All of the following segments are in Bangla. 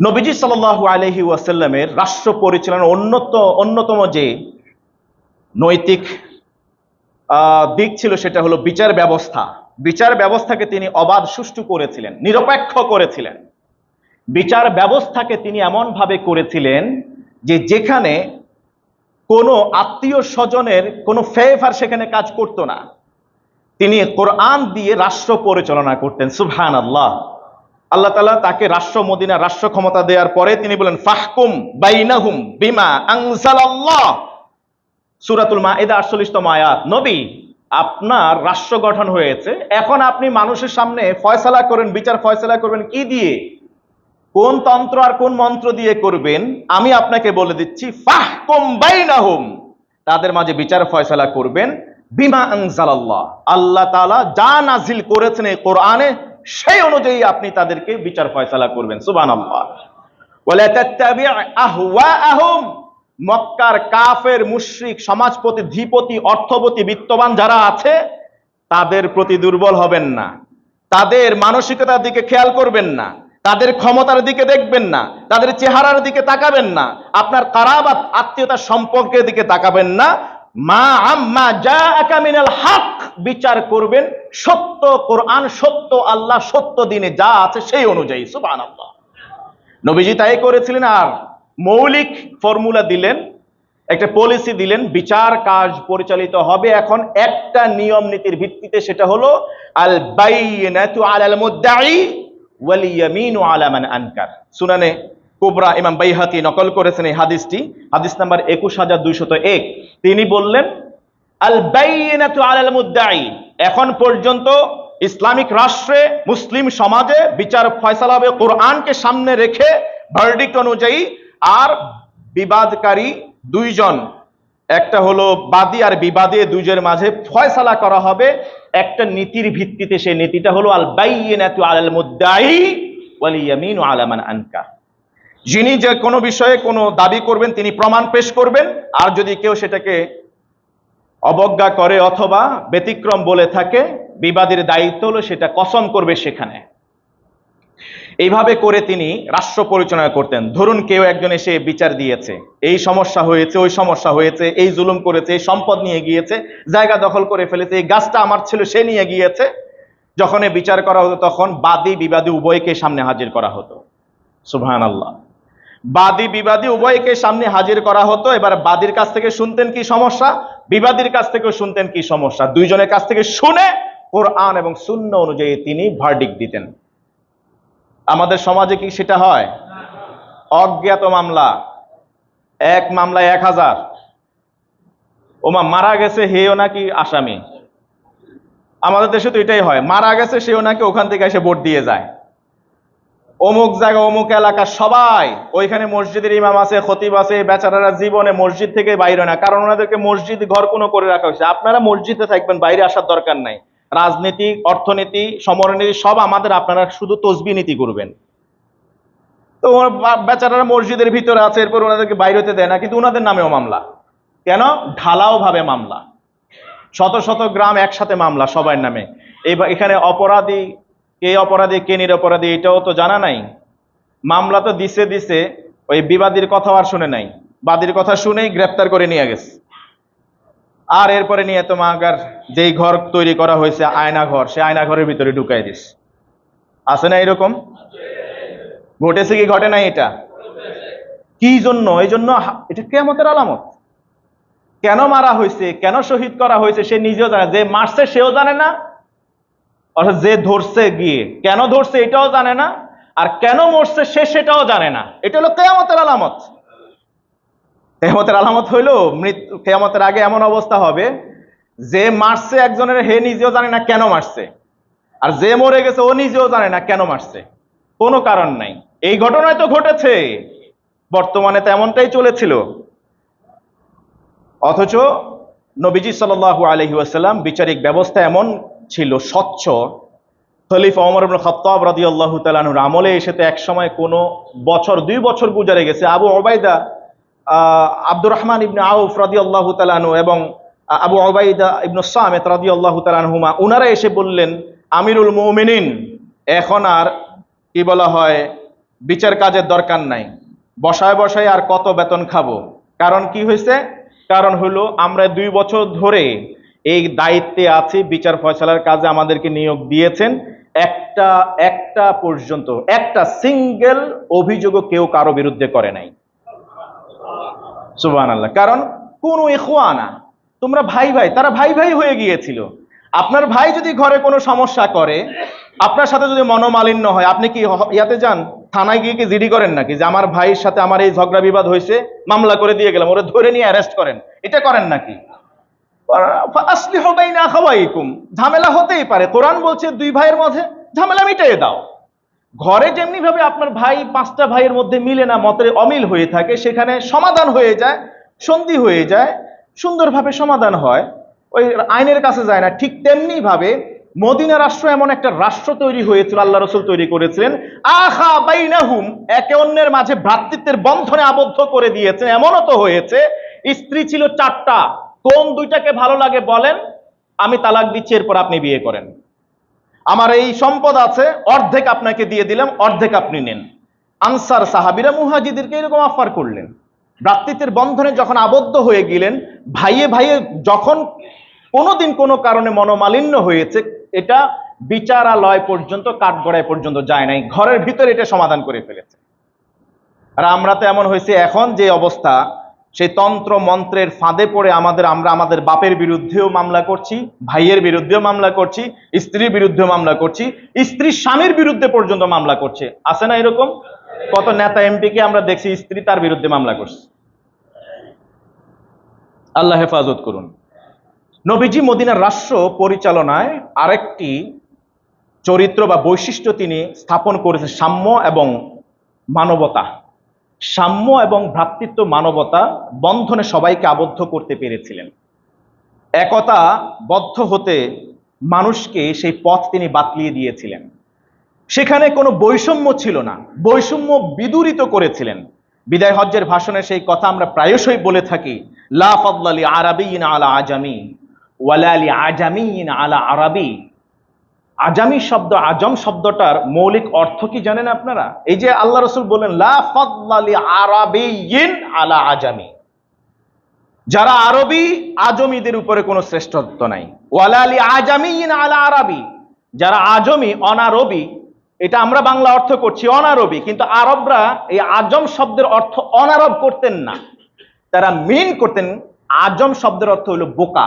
নবীজি সাল্লাহ আলহি ওয়াসাল্লামের রাষ্ট্র পরিচালনার অন্যত, অন্যতম যে নৈতিক দিক ছিল সেটা হলো বিচার ব্যবস্থা। বিচার ব্যবস্থাকে তিনি অবাধ সুষ্ঠু করেছিলেন, নিরপেক্ষ করেছিলেন। বিচার ব্যবস্থাকে তিনি এমনভাবে করেছিলেন যে যেখানে কোনো আত্মীয় স্বজনের কোনো ফেভার সেখানে কাজ করতো না। তিনি কোরআন দিয়ে রাষ্ট্র পরিচালনা করতেন সুবহান আল্লাহ আল্লাহ তালা তাকে রাষ্ট্র মদিনা, রাষ্ট্র ক্ষমতা দেওয়ার পরে তিনি বলেন, ফাহকুম বাইনাহুম বিমা আনসালাল্লাহ সুরাতুল মাইদা আটচল্লিশতম আয়াত। নবী, আপনার রাষ্ট্র গঠন হয়েছে। এখন আপনি মানুষের সামনে ফয়সালা করেন, বিচার ফয়সালা করবেন কি দিয়ে? কোন তন্ত্র আর কোন মন্ত্র দিয়ে করবেন? আমি আপনাকে বলে দিচ্ছি, ফাহকুম বাইনাহুম। তাদের মাঝে বিচার ফয়সালা করবেন। বিমা আনজালাল্লাহ। আল্লাহ তাআলা যা নাজিল করেছেন এই কোরআনে সেই অনুযায়ী আপনি তাদেরকে বিচার ফয়সালা করবেন আহওয়াআহুম। মক্কার কাফের, মুশরিক, সমাজপতি, ধীপতি, অর্থপতি, বিত্তবান যারা আছে, তাদের প্রতি দুর্বল হবেন না। তাদের মানসিকতার দিকে খেয়াল করবেন না। তাদের ক্ষমতার দিকে দেখবেন না। তাদের চেহারার দিকে তাকাবেন না। আপনার কারাবাত, আত্মীয়তার সম্পর্কের দিকে তাকাবেন না। মা আম্মা যা মিনাল হক বিচার করবেন, সত্য কোরআন, সত্য আল্লাহ, সত্য দিনে যা আছে সেই অনুযায়ী, সুবহানাল্লাহ। নবীজি তাই করেছিলেন, আর মৌলিক ফর্মুলা দিলেন, একটা পলিসি দিলেন, বিচার কাজ পরিচালিত হবে। এখন একটা নিয়ম নীতির ভিত্তিতে সেটা হলো আল ওয়াল আনকার। সুনানে কুবরা ইমাম বাইহাতি নকল করেছেন এই হাদিসটি। হাদিস নাম্বার একুশ হাজার দুইশত এক। তিনি বললেন আল এখন পর্যন্ত ইসলামিক রাষ্ট্রে মুসলিম সমাজে বিচার ফয়সালা হবে কোরআনকে সামনে রেখে ভার্ডিক্ট অনুযায়ী আর বিবাদকারী দুইজন। একটা হলো বাদী আর বিবাদে, দুইজনের মাঝে ফয়সালা করা হবে। একটা নীতির ভিত্তিতে সেই নীতিটা হলো আল বাইনাতু আলাল মুদ্দাই ওয়াল ইয়ামিনু আলা মান আনকার যিনি যে কোনো বিষয়ে কোনো দাবি করবেন, তিনি প্রমাণ পেশ করবেন। আর যদি কেউ সেটাকে অবজ্ঞা করে অথবা ব্যতিক্রম বলে থাকে, বিবাদের দায়িত্ব হলো সেটা কসম করবে সেখানে। এইভাবে করে তিনি রাষ্ট্র পরিচালনা করতেন। ধরুন কেউ একজন এসে বিচার দিয়েছে, এই সমস্যা হয়েছে, ওই সমস্যা হয়েছে, এই জুলুম করেছে, এই সম্পদ নিয়ে গিয়েছে, জায়গা দখল করে ফেলেছে, এই গাছটা আমার ছিল, সে নিয়ে গিয়েছে। যখন বিচার করা হতো তখন বাদী, বিবাদী উভয়কে সামনে হাজির করা হতো। সুবহান আল্লাহ বাদী, বিবাদী উভয়কে সামনে হাজির করা হতো। এবার বাদীর কাছ থেকে শুনতেন কি সমস্যা? বিবাদীর কাছ থেকেও শুনতেন কি সমস্যা? দুইজনের কাছ থেকে শুনে কোরআন এবং শূন্য অনুযায়ী তিনি ভার্ডিক দিতেন। আমাদের সমাজে কি সেটা হয়? অজ্ঞাত মামলা। এক মামলায় এক হাজার। ওমা, মারা গেছে হেও নাকি আসামি? আমাদের দেশে তো এটাই হয়। মারা গেছে সেও নাকি ওখান থেকে এসে ভোট দিয়ে যায়। অমুক জায়গা, অমুক এলাকা, সবাই। ওইখানে মসজিদের ইমাম আছে, খতিব আছে, বেচারারা জীবনে মসজিদ থেকে বাইরে না। কারণ ওনাদেরকে মসজিদ ঘর কোনো করে রাখা হয়েছে। আপনারা মসজিদে থাকবেন, বাইরে আসার দরকার নাই। রাজনীতি, অর্থনীতি, সমরনীতি, সব আমাদের আপনারা শুধু তসবি নীতি করবেন। তো বেচারারা মসজিদের ভিতরে আছে, এরপর ওনাদেরকে বাইরে হতে দেয় না, কিন্তু ওনাদের নামেও মামলা। কেন? ঢালাও ভাবে মামলা। শত শত গ্রাম একসাথে মামলা সবার নামে। এখানে অপরাধী কে অপরাধী, কে নিরপরাধী এটাও তো জানা নাই। মামলা তো দিছে দিছে, ওই বিবাদীর কথা আর শুনে নাই। বাদীর কথা শুনেই গ্রেপ্তার করে নিয়ে গেছে। আর এরপরে নিয়ে তোমার যেই ঘর তৈরি করা হয়েছে আয়না ঘর সে আয়না ঘরের ভিতরে ঢুকাই দিস। আছে না এরকম? ঘটেছে কি, ঘটে নাই এটা? কি জন্য? এই জন্য এটা কেমতের আলামত। কেন মারা হয়েছে? কেন শহীদ করা হয়েছে? সে নিজেও জানে যে মারছে, সেও জানে না। অর্থাৎ যে ধরছে গিয়ে, কেন ধরছে এটাও জানে না, আর কেন মরছে সে সেটাও জানে না। এটা হলো কেয়ামতের আলামত। কেয়ামতের আলামত হইল মৃত্যু কেয়ামতের আগে এমন অবস্থা হবে, যে মারছে একজনের, হে নিজেও জানে না কেন মারছে। আর যে মরে গেছে, ও নিজেও জানে না কেন মারছে। কোনো কারণ নাই। এই ঘটনায় তো ঘটেছে। বর্তমানে তো এমনটাই চলেছিল। অথচ নবীজি আলহি ওয়াসাল্লাম বিচারিক ব্যবস্থা এমন ছিল স্বচ্ছ। খলিফা ওমর ইবনে খাত্তাব রাদিয়াল্লাহু তাআলার আমলে এসে তো একসময় কোনো বছর, দুই বছর গুজারে গেছে। আবু ওবাইদা আব্দুর রহমান ইবনে আউফ রাদিয়াল্লাহু তাআলাহু এবং আবু ওবাইদা ইবনু সামেত রাদিয়াল্লাহু তাআলাহুমা উনারা এসে বললেন, আমিরুল মুমিনিন, এখন আর কি বলা হয়, বিচার কাজের দরকার নাই। বসায় বসায় আর কত বেতন খাব? কারণ কি হয়েছে? কারণ হলো, আমরা দুই বছর ধরে এই দায়িত্বে আছি, বিচার ফয়সালার কাজে আমাদেরকে নিয়োগ দিয়েছেন। একটা একটা পর্যন্ত, একটা সিঙ্গেল অভিযোগও কেউ কারও বিরুদ্ধে করে নাই। সুবান আল্লাহ কারণ কোন এখোয়ানা তোমরা ভাই ভাই, তারা ভাই ভাই হয়ে গিয়েছিল। আপনার ভাই যদি ঘরে কোনো সমস্যা করে, আপনার সাথে যদি মনোমালিন্য হয়, আপনি কি ইয়াতে যান? থানায় গিয়ে কি জিডি করেন নাকি? যে আমার ভাইয়ের সাথে আমার এই ঝগড়া বিবাদ হয়েছে, মামলা করে দিয়ে গেলাম, ওরা ধরে নিয়ে অ্যারেস্ট করেন। এটা করেন নাকি? আসলি না ঝামেলা হতেই পারে। কোরআন বলছে দুই ভাইয়ের মধ্যে ঝামেলা মিটিয়ে দাও। ঘরে যেমনি ভাবে আপনার ভাই, পাঁচটা ভাইয়ের মধ্যে মিলে না, মতের অমিল হয়ে থাকে, সেখানে সমাধান হয়ে যায়, সন্ধি হয়ে যায়, সুন্দরভাবে সমাধান হয়। ওই আইনের কাছে যায় না। ঠিক তেমনি ভাবে মদিনা রাষ্ট্র এমন একটা রাষ্ট্র তৈরি হয়েছিল, আল্লাহ রসুল তৈরি করেছিলেন। আহা বাইনাহুম, একে অন্যের মাঝে ভ্রাতৃত্বের বন্ধনে আবদ্ধ করে দিয়েছেন এমনও তো হয়েছে, স্ত্রী ছিল চারটা। কোন দুইটাকে ভালো লাগে বলেন, আমি তালাক দিচ্ছি, এরপর আপনি বিয়ে করেন। আমার এই সম্পদ আছে, অর্ধেক আপনাকে দিয়ে দিলাম, অর্ধেক আপনি নেন। আনসার সাহাবিরা, মুহাজিদেরকে এরকম অফার করলেন। ভ্রাতৃত্বের বন্ধনে যখন আবদ্ধ হয়ে গেলেন, ভাইয়ে ভাইয়ে যখন কোনোদিন কোনো কারণে মনোমালিন্য হয়েছে, এটা বিচারালয় পর্যন্ত, কাঠগড়ায় পর্যন্ত যায় নাই। ঘরের ভিতরে এটা সমাধান করে ফেলেছে। আর আমরা তো এমন হয়েছে এখন যে অবস্থা সেই তন্ত্র মন্ত্রের ফাঁদে পড়ে আমাদের, আমরা আমাদের বাপের বিরুদ্ধেও মামলা করছি, ভাইয়ের বিরুদ্ধেও মামলা করছি, স্ত্রীর বিরুদ্ধেও মামলা করছি স্ত্রীর স্বামীর বিরুদ্ধে পর্যন্ত মামলা করছে। আছে না এরকম? কত নেতা এমপিকে আমরা দেখছি স্ত্রী তার বিরুদ্ধে মামলা করছে। আল্লাহ হেফাজত করুন। নবীজি মদিনার রাষ্ট্র পরিচালনায় আরেকটি চরিত্র বা বৈশিষ্ট্য তিনি স্থাপন করেছেন সাম্য এবং মানবতা। সাম্য এবং ভ্রাতৃত্ব মানবতা বন্ধনে সবাইকে আবদ্ধ করতে পেরেছিলেন। একতা বদ্ধ হতে মানুষকে সেই পথ তিনি বাতলিয়ে দিয়েছিলেন। সেখানে কোনো বৈষম্য ছিল না, বৈষম্য বিদূরিত করেছিলেন। বিদায় হজ্জের ভাষণে সেই কথা আমরা প্রায়শই বলে থাকি, লা ফদলালি আরাবিয়িন আলা আজামি ওয়ালালি আজামিয়িন আলা আরাবি। আজামি শব্দ, আজম শব্দটার মৌলিক অর্থ কি জানেন আপনারা? এই যে আল্লাহ রসুল বললেন আলা আজামি। যারা আরবি, আজমিদের উপরে কোনো শ্রেষ্ঠত্ব নাই। ওয়ালালি আজামিয়িন আলা আরাবি। যারা আজমি, অনারবি, এটা আমরা বাংলা অর্থ করছি অনারবি, কিন্তু আরবরা এই আজম শব্দের অর্থ অনারব করতেন না। তারা মিন করতেন, আজম শব্দের অর্থ হলো বোকা,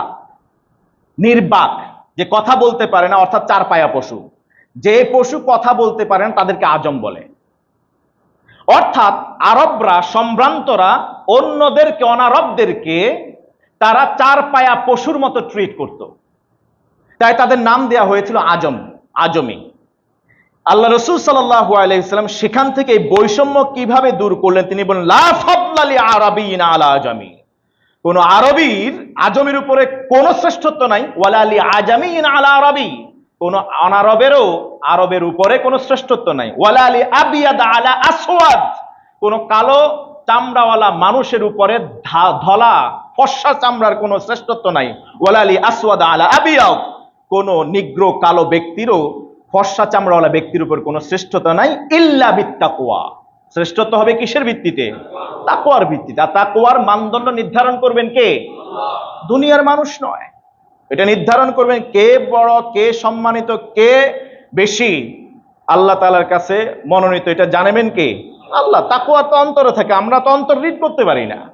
নির্বাক। যে কথা বলতে পারে না, অর্থাৎ চার পায়া পশু। যে পশু কথা বলতে পারে না, তাদেরকে আজম বলে। অর্থাৎ আরবরা, সম্ভ্রান্তরা অন্যদেরকে, অনারবদেরকে তারা চার পায়া পশুর মতো ট্রিট করত। তাই তাদের নাম দেওয়া হয়েছিল আজম, আজমি। আল্লাহ রসুল সাল্লাহ আলাইসাল্লাম সেখান থেকে বৈষম্য কীভাবে দূর করলেন, তিনি বলেন লা ফদলালি আরাবিন আলা আজামি। কোন আরবির আজমির উপরে কোন শ্রেষ্ঠত্ব নাই ওয়ালা আলী আজামিন আলা আরবি। কোন অনারবেরও আরবের উপরে কোনো শ্রেষ্ঠত্ব নাই। ওয়ালা আলী আবিয়াদ আলা আসওয়াদ। কোন কালো চামড়াওয়ালা মানুষের উপরে ধলা, ফর্সা চামড়ার কোনো শ্রেষ্ঠত্ব নাই। ওয়ালা আলী আসওয়াদ আলা আবিয়াদ। কোন নিগ্র কালো ব্যক্তিরও ফর্সা চামড়াওয়ালা ব্যক্তির উপর কোনো শ্রেষ্ঠতা নাই, ইল্লা বিত্তাকুয়া। শ্রেষ্ঠত্ব হবে কিসের ভিত্তিতে? তাকোয়ার ভিত্তিতে। আর তাকোয়ার মানদণ্ড নির্ধারণ করবেন কে? দুনিয়ার মানুষ নয়। এটা নির্ধারণ করবেন কে বড়, কে সম্মানিত, কে বেশি। আল্লাহ তালার কাছে মনোনীত। এটা জানেবেন কে? আল্লাহ। তাকোয়া তো অন্তরে থাকে। আমরা তো অন্তর রিড করতে পারি না।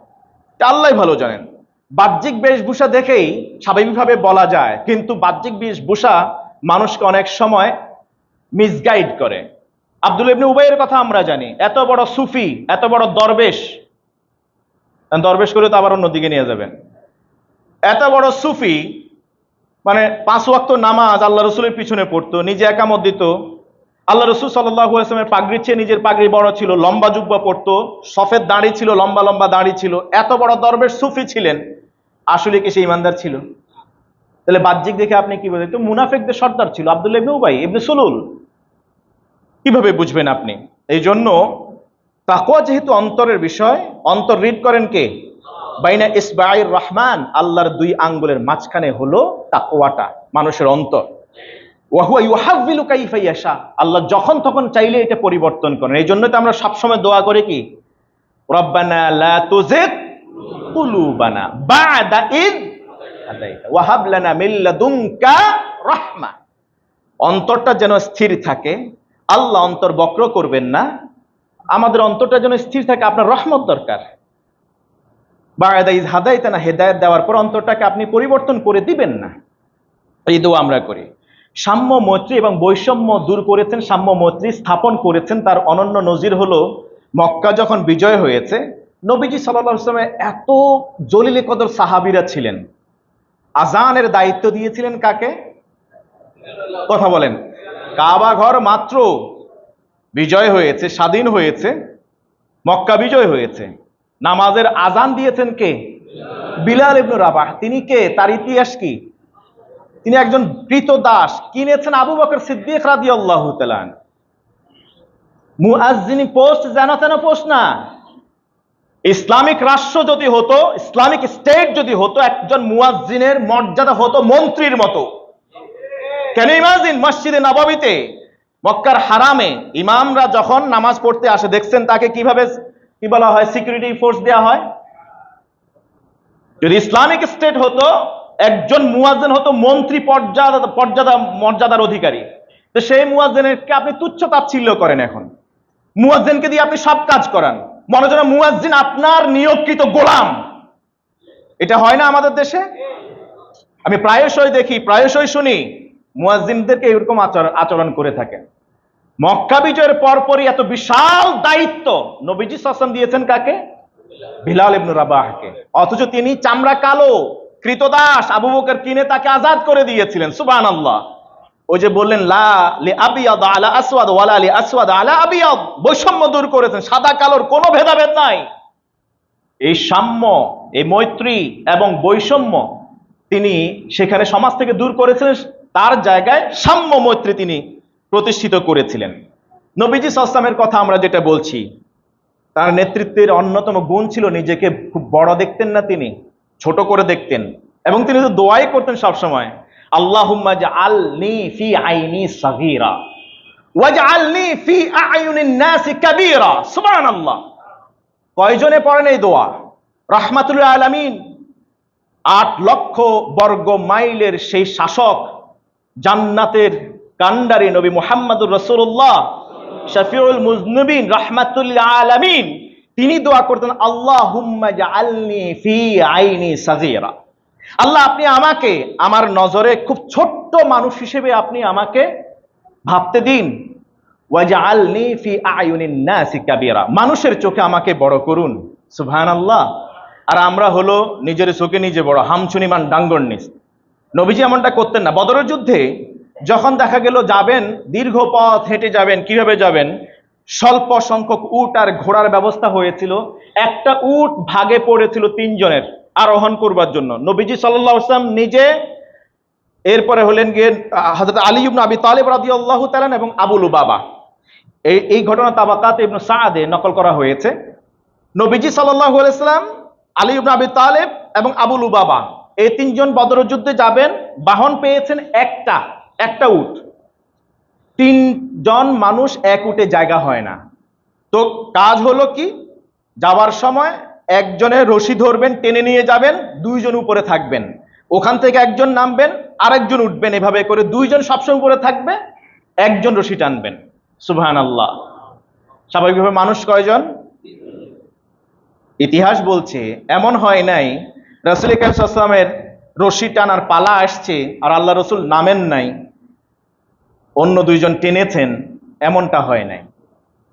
আল্লাহ ভালো জানেন। বাহ্যিক বেশভূষা দেখেই স্বাভাবিকভাবে বলা যায়। কিন্তু বাহ্যিক বেশভূষা মানুষকে অনেক সময় মিসগাইড করে। আব্দুল ইবনে উবাইয়ের কথা আমরা জানি। এত বড় সুফি, এত বড় দরবেশ। দরবেশ করে তো আবার অন্যদিকে নিয়ে যাবেন। এত বড় সুফি মানে পাঁচ ওয়াক্ত নামাজ আল্লাহ রসুলের পিছনে পড়তো, নিজে একামত দিত। আল্লাহ রসুল সাল্লামের পাগড়ির চেয়ে নিজের পাগড়ি বড় ছিল, লম্বা জুব্বা পড়তো, সফেদ দাড়ি ছিল, লম্বা লম্বা দাড়ি ছিল। এত বড় দরবেশ সুফি ছিলেন, আসলে কি সে ইমানদার ছিল? তাহলে বাহ্যিক দেখে আপনি কি বলেন? তো মুনাফেকদের সর্দার ছিল আব্দুল ইবনে উবাই, ইবনে সুলুল। কীভাবে বুঝবেন আপনি? এই জন্য তাকওয়া যেহেতু অন্তরের বিষয়, অন্তর রিড করেন কে? বাইনা ইসবাইর রহমান, আল্লাহর দুই আঙ্গুলের মাঝখানে হলো তাকওয়াটা, মানুষের অন্তর। আল্লাহ যখন তখন চাইলে এটা পরিবর্তন করেন। এই জন্য তো আমরা সবসময় দোয়া করি কি? লা তুজিগ কুলুবানা বা'দা ইদ হাদাইতা ওয়া হাব লানা লাদুনকা রাহমা। অন্তরটা যেন স্থির থাকে আল্লাহ অন্তর বক্র করবেন না। আমাদের অন্তরটা যেন স্থির থাকে, আপনার রহমত দরকার। বা'দা ইদ হাদাইতা না হেদায়েত দেওয়ার পর অন্তরটাকে আপনি পরিবর্তন করে দিবেন না। এই আমরা করি। সাম্য মৈত্রী এবং বৈষম্য দূর করেছেন, সাম্য মৈত্রী স্থাপন করেছেন, তার অনন্য নজির হলো মক্কা যখন বিজয় হয়েছে, নবীজি সাল্লাহ এত জলিলে কদর সাহাবিরা ছিলেন। আজানের দায়িত্ব দিয়েছিলেন কাকে? কথা বলেন। কাবা ঘর মাত্র বিজয় হয়েছে, স্বাধীন হয়েছে, মক্কা বিজয় হয়েছে। নামাজের আজান দিয়েছেন কে? বিলাল ইবনু রাবাহ। তিনি কে? তার ইতিহাস কি? তিনি একজন কৃত দাস, কিনেছেন আবু বকর সিদ্দিক রাদি আল্লাহ মুআজ্জিনি পোস্ট যেন তেন পোস্ট না। ইসলামিক রাষ্ট্র যদি হতো, ইসলামিক স্টেট যদি হতো, একজন মুয়াজ্জিনের মর্যাদা হতো, মন্ত্রীর মতো। কেন ইমাজিন মসজিদে নবাবিতে মক্কার হারামে ইমামরা যখন নামাজ পড়তে আসে, দেখছেন তাকে কীভাবে কি বলা হয় সিকিউরিটি ফোর্স দেওয়া হয়? যদি ইসলামিক স্টেট হতো, একজন মুয়াজ্জিন হতো মন্ত্রী পর্যাদা পর্যাদা, মর্যাদার অধিকারী। তো সেই মুয়াজ্জিনকে আপনি তুচ্ছ তাচ্ছিল্য করেন এখন। মুয়াজ্জিনকে দিয়ে আপনি সব কাজ করান। মনে যেন মুয়াজ্জিন আপনার নিয়োগকৃত গোলাম। এটা হয় না আমাদের দেশে? আমি প্রায়শই দেখি, প্রায়শই শুনি মুয়াজ্জিনদেরকে এরকম আচরণ আচরণ করে থাকেন। মক্কা বিজয়ের পরপরই এত বিশাল দায়িত্ব নবীজি সাসম দিয়েছেন কাকে? বিলাল ইবনু রাবাহকে। অথচ তিনি চামড়া কালো, কৃতদাস আবু বকর কিনে তাকে আজাদ করে দিয়েছিলেন, সুবহানাল্লাহ। ওই যে বললেন, লা লি আবিয়াদ আলা আসওয়াদ ওয়ালা লি আসওয়াদ আলা আবিয়াদ। বৈষম্য দূর করেছেন, সাদা কালোর কোনো ভেদাভেদ নাই। এই সাম্য, এই মৈত্রী এবং বৈষম্য তিনি সেখানে সমাজ থেকে দূর করেছিলেন তার জায়গায় সাম্য মৈত্রী তিনি প্রতিষ্ঠিত করেছিলেন। নবীজি সাল্লামের কথা আমরা যেটা বলছি, তার নেতৃত্বের অন্যতম গুণ ছিল নিজেকে খুব বড় দেখতেন না তিনি, ছোট করে দেখতেন। এবং তিনি তো দোয়াই করতেন সবসময় সুবহানাল্লাহ। কয়জনে পড়েন এই দোয়া? রাহমাতুল আট লক্ষ বর্গ মাইলের সেই শাসক জান্নাতের কান্ডারি নবী মুহাম্মদুর রসুল্লাহ শফিউল মুজনবিন রাহমাতুল্লাহ আলামিন, তিনি দোয়া করতেন আল্লাহ আলনি ফি আইনি সাজিরা আল্লাহ, আপনি আমাকে আমার নজরে খুব ছোট্ট মানুষ হিসেবে আপনি আমাকে ভাবতে দিন। ফি মানুষের চোখে আমাকে বড় করুন, সুবহানাল্লাহ। আর আমরা হলো নিজের চোখে নিজে বড় হামচুনিমান ডাঙ্গরনিস নবীজি এমনটা করতেন না। বদরের যুদ্ধে যখন দেখা গেল যাবেন, দীর্ঘ পথ হেঁটে যাবেন, কীভাবে যাবেন? স্বল্প সংখ্যক উট আর ঘোড়ার ব্যবস্থা হয়েছিল। একটা উট ভাগে পড়েছিল তিনজনের আরোহণ করবার জন্য। নবীজি সাল্লাহ আসলাম নিজে এরপরে হলেন গিয়ে হজরত আলী ইবনু আবি তালেব রাদি আল্লাহ তালান এবং আবুল বাবা এই এই ঘটনা তাবাকাত ইবনু সাদে নকল করা হয়েছে। নবীজি সাল্লাহ আলাইসাল্লাম আলী ইবনু আবি তালেব এবং আবুল বাবা এই তিনজন বদর যুদ্ধে যাবেন, বাহন পেয়েছেন একটা একটা উট। তিনজন মানুষ এক উটে জায়গা হয় না। তো কাজ হলো কি? যাওয়ার সময় একজনের রশি ধরবেন, টেনে নিয়ে যাবেন, দুইজন উপরে থাকবেন। ওখান থেকে একজন নামবেন, আরেকজন উঠবেন এভাবে করে দুইজন সবসময় উপরে থাকবে, একজন রশি টানবেন। সুবহান আল্লাহ স্বাভাবিকভাবে মানুষ কয়জন? ইতিহাস বলছে, এমন হয় নাই রসুল ইসলামের রশি টানার পালা আসছে আর আল্লাহ রসুল নামেন নাই। অন্য দুইজন টেনেছেন, এমনটা হয় নাই।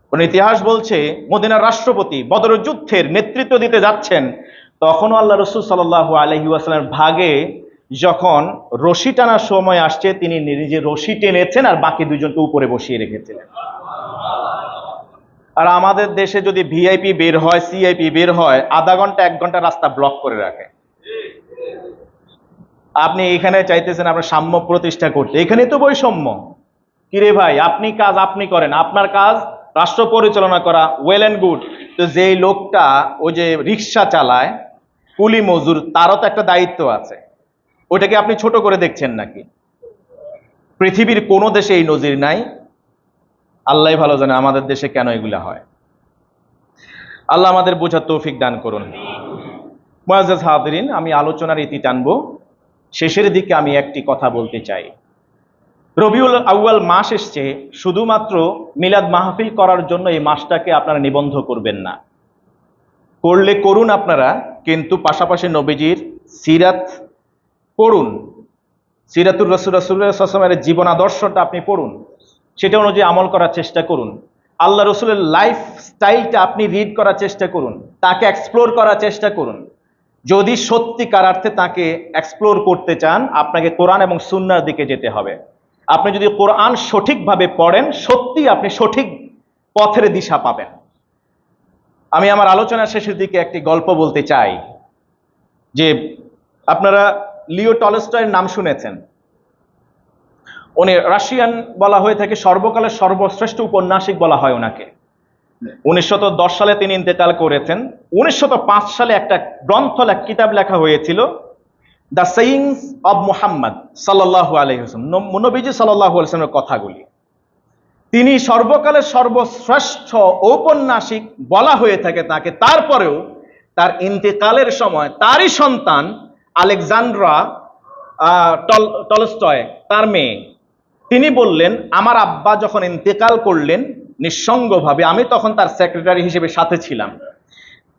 কোন ইতিহাস বলছে, মদিনার রাষ্ট্রপতি বদর যুদ্ধের নেতৃত্ব দিতে যাচ্ছেন, তখনও আল্লাহ রসুল সাল্লাহ আলহি আসলামের ভাগে যখন রশি টানার সময় আসছে, তিনি নিজে রশি টেনেছেন আর বাকি দুজনকে উপরে বসিয়ে রেখেছিলেন। আর আমাদের দেশে যদি ভিআইপি বের হয়, সিআইপি বের হয়, আধা ঘণ্টা, এক ঘণ্টা রাস্তা ব্লক করে রাখে। আপনি এখানে চাইতেছেন আপনার সাম্য প্রতিষ্ঠা করতে। এখানে তো বৈষম্য। কিরে ভাই, আপনি কাজ আপনি করেন। আপনার কাজ রাষ্ট্র পরিচালনা করা ওয়েল অ্যান্ড গুড তো যেই লোকটা ওই যে রিক্সা চালায়, কুলি মজুর, তারও তো একটা দায়িত্ব আছে। ওটাকে আপনি ছোট করে দেখছেন নাকি? পৃথিবীর কোনো দেশে এই নজির নাই? আল্লাহ ভালো জানে আমাদের দেশে কেন এগুলা হয়। আল্লাহ আমাদের বোঝার তৌফিক দান করুন। ময়াজ হাদরিন আমি আলোচনার ইতি টানবো। শেষের দিকে আমি একটি কথা বলতে চাই। রবিউল আউয়াল মাস এসছে শুধুমাত্র মিলাদ মাহফিল করার জন্য এই মাসটাকে আপনারা নিবন্ধ করবেন না। করলে করুন আপনারা, কিন্তু পাশাপাশি নবীজির সিরাত পড়ুন। সিরাতুর রসুল, রসুলের জীবন আদর্শটা আপনি পড়ুন। সেটা অনুযায়ী আমল করার চেষ্টা করুন। আল্লাহ রসুলের লাইফ স্টাইলটা আপনি রিড করার চেষ্টা করুন। তাকে এক্সপ্লোর করার চেষ্টা করুন। যদি সত্যিকার অর্থে তাকে এক্সপ্লোর করতে চান, আপনাকে কোরআন এবং সুন্নার দিকে যেতে হবে। আপনি যদি কোরআন সঠিকভাবে পড়েন, সত্যি আপনি সঠিক পথের দিশা পাবেন। আমি আমার আলোচনার শেষের দিকে একটি গল্প বলতে চাই, যে আপনারা লিও টলস্টয়ের নাম শুনেছেন। উনি রাশিয়ান বলা হয়ে থাকে, সর্বকালের সর্বশ্রেষ্ঠ উপন্যাসিক বলা হয় ওনাকে। সালে তিনি ইন্তেকাল করেছেন। উনিশশত সালে একটা গ্রন্থ কিতাব লেখা হয়েছিল, দ্য সেইংস অব মুহাম্মদ সাল্লাহ কথাগুলি। তিনি সর্বকালের সর্বশ্রেষ্ঠ ঔপন্যাসিক বলা হয়ে থাকে তাকে, তারপরেও তার ইন্তেকালের সময় তারই সন্তান আলেকজান্ড্রা টলস্টয়, তার মেয়ে। তিনি বললেন, আমার আব্বা যখন ইন্তেকাল করলেন নিঃসঙ্গভাবে আমি তখন তার সেক্রেটারি হিসেবে সাথে ছিলাম।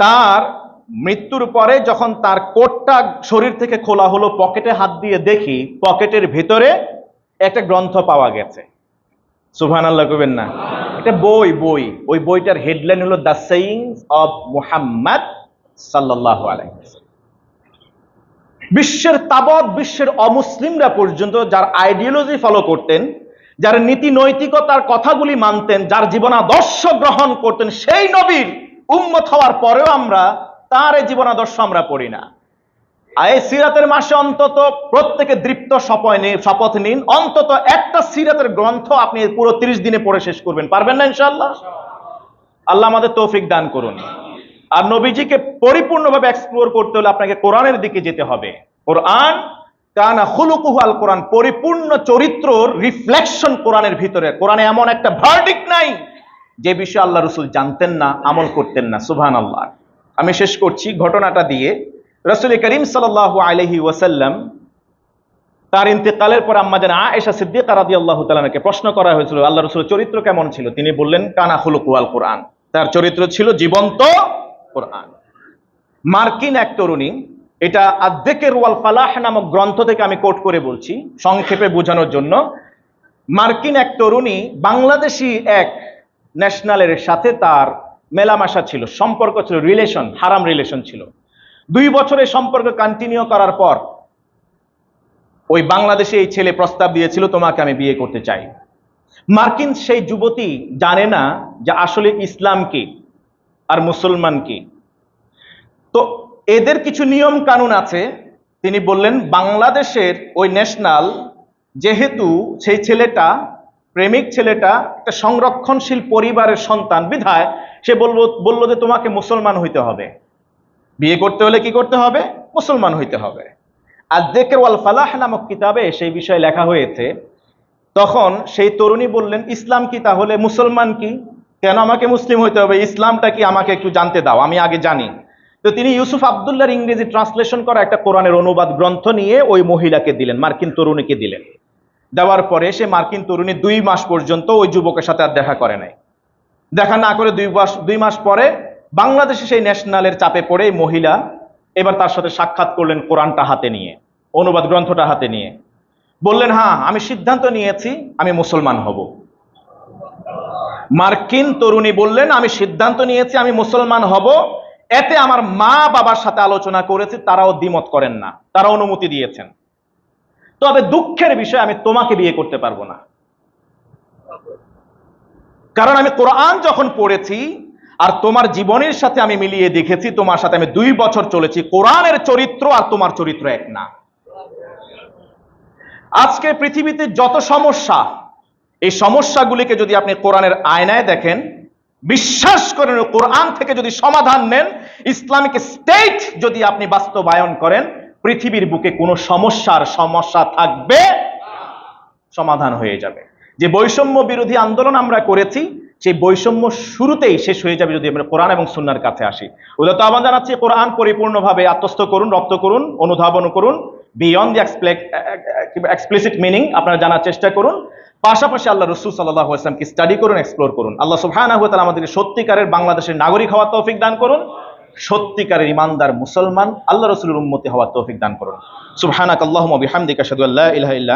তার মৃত্যুর পরে যখন তার কোটটা শরীর থেকে খোলা হলো, পকেটে হাত দিয়ে দেখি পকেটের ভিতরে একটা গ্রন্থ পাওয়া গেছে। সুবহান আল্লাহ কবেন না। একটা বই বই। ওই বইটার হেডলাইন হলো দ্য সেইংস অব মুহাম্মদ সাল্লাহ আলাইহি বিশ্বের তাবৎ, বিশ্বের অমুসলিমরা পর্যন্ত যার আইডিওলজি ফলো করতেন যার নীতি নৈতিকতার কথাগুলি মানতেন, যার জীবনাদর্শ গ্রহণ করতেন, সেই নবীর উম্মত হওয়ার পরেও আমরা, তার এই জীবনাদর্শ আমরা পড়ি না। এই সিরাতের মাসে অন্তত প্রত্যেকে দৃপ্ত শপয় নিন শপথ নিন। অন্তত একটা সিরাতের গ্রন্থ আপনি পুরো তিরিশ দিনে পড়ে শেষ করবেন। পারবেন না ইনশাল্লাহ আল্লাহ আমাদের তৌফিক দান করুন। আর নবীজিকে পরিপূর্ণভাবে এক্সপ্লোর করতে হলে আপনাকে কোরআনের দিকে যেতে হবে। কোরআন কানা খুলুকুহু আল কোরআন, পরিপূর্ণ চরিত্রর রিফ্লেকশন কোরআনের ভিতরে। কোরআনে এমন একটা ভার্ডিক নাই যে বিষয়ে আল্লাহ রসুল জানতেন না, আমল করতেন না। সুবহান আল্লাহ আমি শেষ করছি ঘটনাটা দিয়ে। রসুল করিম সাল আলহি ওয়াসাল্লাম তার ইন্তেকালের পর আম্মা যেন আয়েশা সিদ্দিকা রাদি আল্লাহ তালাকে প্রশ্ন করা হয়েছিল, আল্লাহ রসুলের চরিত্র কেমন ছিল? তিনি বললেন, কানা খুলুকু আল কোরআন। তার চরিত্র ছিল জীবন্ত কোরআন। মার্কিন এক তরুণী এটা আদ্দেকের ওয়াল ফালাহ নামক গ্রন্থ থেকে আমি কোট করে বলছি, সংক্ষেপে বোঝানোর জন্য। মার্কিন এক তরুণী বাংলাদেশি এক ন্যাশনালের সাথে তার মেলামেশা ছিল, সম্পর্ক ছিল রিলেশন হারাম রিলেশন ছিল। দুই বছরের সম্পর্ক কন্টিনিউ করার পর ওই বাংলাদেশে এই ছেলে প্রস্তাব দিয়েছিল, তোমাকে আমি বিয়ে করতে চাই। মার্কিন সেই যুবতী জানে না যে আসলে ইসলাম কি আর মুসলমান কি। তো এদের কিছু নিয়ম কানুন আছে। তিনি বললেন, বাংলাদেশের ওই ন্যাশনাল যেহেতু সেই ছেলেটা, প্রেমিক ছেলেটা, একটা সংরক্ষণশীল পরিবারের সন্তান, বিধায় সে বলল বলল যে তোমাকে মুসলমান হইতে হবে। বিয়ে করতে হলে কি করতে হবে? মুসলমান হইতে হবে। আর দেখের ওয়াল ফালাহ নামক কিতাবে সেই বিষয়ে লেখা হয়েছে, তখন সেই তরুণী বললেন, ইসলাম কি তাহলে মুসলমান কি? কেন আমাকে মুসলিম হইতে হবে? ইসলামটা কি আমাকে একটু জানতে দাও, আমি আগে জানি। তো তিনি ইউসুফ আবদুল্লাহর ইংরেজি ট্রান্সলেশন করা একটা কোরআনের অনুবাদ গ্রন্থ নিয়ে ওই মহিলাকে দিলেন, মার্কিন তরুণীকে দিলেন। দেওয়ার পরে সে মার্কিন তরুণী দুই মাস পর্যন্ত ওই যুবকের সাথে আর দেখা করে নাই। দেখা না করে দুই মাস দুই মাস পরে বাংলাদেশে সেই ন্যাশনালের চাপে পড়ে মহিলা এবার তার সাথে সাক্ষাৎ করলেন কোরআনটা হাতে নিয়ে, অনুবাদ গ্রন্থটা হাতে নিয়ে। বললেন হ্যাঁ আমি সিদ্ধান্ত নিয়েছি, আমি মুসলমান হব। মার্কিন তরুণী বললেন, আমি সিদ্ধান্ত নিয়েছি, আমি মুসলমান হব এতে আমার মা বাবার সাথে আলোচনা করেছি, তারাও দ্বিমত করেন না, তারা অনুমতি দিয়েছেন। তবে দুঃখের বিষয়, আমি তোমাকে বিয়ে করতে পারব না। কারণ আমি কোরআন যখন পড়েছি, আর তোমার জীবনের সাথে আমি মিলিয়ে দেখেছি, তোমার সাথে আমি দুই বছর চলেছি, কোরআনের চরিত্র আর তোমার চরিত্র এক না। আজকে পৃথিবীতে যত সমস্যা, এই সমস্যাগুলিকে যদি আপনি কোরআনের আয়নায় দেখেন বিশ্বাস করেন কোরআন থেকে যদি সমাধান নেন, ইসলামিক স্টেট যদি আপনি বাস্তবায়ন করেন, পৃথিবীর বুকে কোনো সমস্যার সমস্যা থাকবে, সমাধান হয়ে যাবে। যে বৈষম্য বিরোধী আন্দোলন আমরা করেছি, সেই বৈষম্য শুরুতেই শেষ হয়ে যাবে যদি আমরা কোরআন এবং সুন্নার কাছে আসি। উদত আহ্বান জানাচ্ছি কোরআন পরিপূর্ণভাবে আত্মস্থ করুন, রপ্ত করুন, অনুধাবন করুন বিয়ন্ড দি এক্সপ্লিসিট মিনিং আপনারা জানার চেষ্টা করুন। পাশাপাশি আল্লাহ রসুল সাল্লাহ আসলামকে স্টাডি করুন এক্সপ্লোর করুন। আল্লাহ সুবহানাহু ওয়া তালা আমাদের সত্যিকারের বাংলাদেশের নাগরিক হওয়ার তৌফিক দান করুন, সত্যিকারের ইমানদার মুসলমান আল্লাহ রসুলের উন্মতি হওয়ার তৌফিক দান করুন। সুবহানাক আল্লাহুম্মা বিহামদিকা আশহাদু আল্লা ইলাহা ইল্লা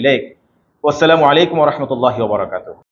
ইলাইক। ওয়াসসালামু আলাইকুম রাহমাতুল্লাহি বারাকাতুহু।